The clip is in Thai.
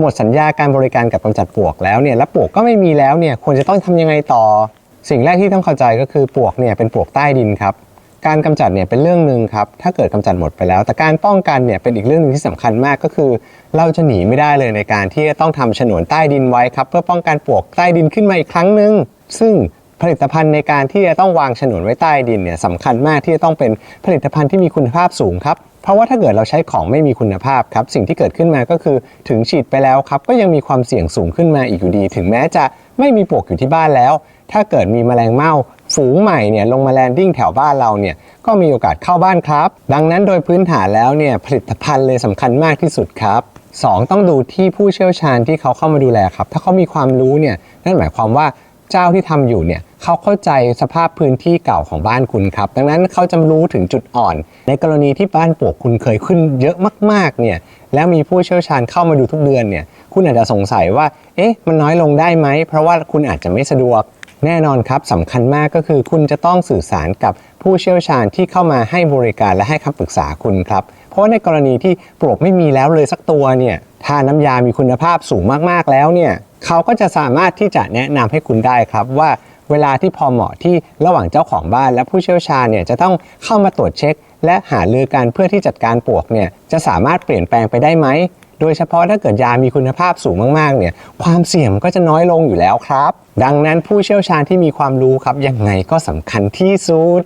หมดสัญญาการบริการกับกำจัดปลวกแล้วเนี่ยและปลวกก็ไม่มีแล้วเนี่ยควรจะต้องทำยังไงต่อ สิ่งแรกที่ต้องเข้าใจก็คือปลวกเนี่ยเป็นปลวกใต้ดินครับการกำจัดเนี่ยเป็นเรื่องหนึ่งครับ ถ้าเกิดกำจัดหมดไปแล้ว แต่การป้องกันเนี่ยเป็นอีกเรื่องหนึงที่สำคัญมากก็คือ เราจะหนีไม่ได้เลยในการที่จะต้องทำฉนวนใต้ดินไว้ครับ เพื่อป้องกันปลวกใต้ดินขึ้นมาอีกครั้งหนึ่งซึ่ง ผลิตภัณฑ์ในการที่จะต้องวางฉนวนไว้ใต้ดินเนี่ยสำคัญมากที่จะต้องเป็นผลิตภัณฑ์ที่มีคุณภาพสูงครับเพราะว่าถ้าเกิดเราใช้ของไม่มีคุณภาพครับสิ่งที่เกิดขึ้นมาก็คือถึงฉีดไปแล้วครับก็ยังมีความเสี่ยงสูงขึ้นมาอีกอยู่ดี ถึงแม้จะไม่มีปลวกอยู่ที่บ้านแล้ว ถ้าเกิดมีแมลงเม่าฝูงใหม่เนี่ยลงมาแลนดิ้งแถวบ้านเราเนี่ยก็มีโอกาสเข้าบ้านครับ ดังนั้นโดยพื้นฐานแล้วเนี่ยผลิตภัณฑ์เลยสำคัญมากที่สุดครับสองต้องดูที่ผู้เชี่ยวชาญที่เขาเข้ามาดูแลครับถ้าเขามีความรู้เนี่ยนั่นหมายความว่าเจ้าที่ทำอยู่เนี่ย เขาเข้าใจสภาพพื้นที่เก่าของบ้านคุณครับ ดังนั้นเขาจะรู้ถึงจุดอ่อน ในกรณีที่บ้านปลวกคุณเคยขึ้นเยอะมากๆเนี่ยแล้วมีผู้เชี่ยวชาญเข้ามาดูทุกเดือนเนี่ยคุณอาจจะสงสัยว่า เอ๊ะ มันน้อยลงได้ไหม เพราะว่าคุณอาจจะไม่สะดวกแน่นอนครับสำคัญมากก็คือคุณจะต้องสื่อสารกับผู้เชี่ยวชาญที่เข้ามาให้บริการและให้คำปรึกษาคุณครับ เพราะว่าในกรณีที่ปลวกไม่มีแล้วเลยสักตัวเนี่ยถ้าน้ำยามีคุณภาพสูงมากๆแล้วเนี่ยเขาก็จะสามารถที่จะแนะนำให้คุณได้ครับว่า เวลาที่พอเหมาะที่ระหว่างเจ้าของบ้านและผู้เชี่ยวชาญเนี่ยจะต้องเข้ามาตรวจเช็ค และหาลือกันเพื่อที่จัดการปลวกเนี่ยจะสามารถเปลี่ยนแปลงไปได้ไหม โดยเฉพาะถ้าเกิดยามีคุณภาพสูงมากๆเนี่ยความเสี่ยงก็จะน้อยลงอยู่แล้วครับ ดังนั้นผู้เชี่ยวชาญที่มีความรู้ครับยังไงก็สำคัญที่สุด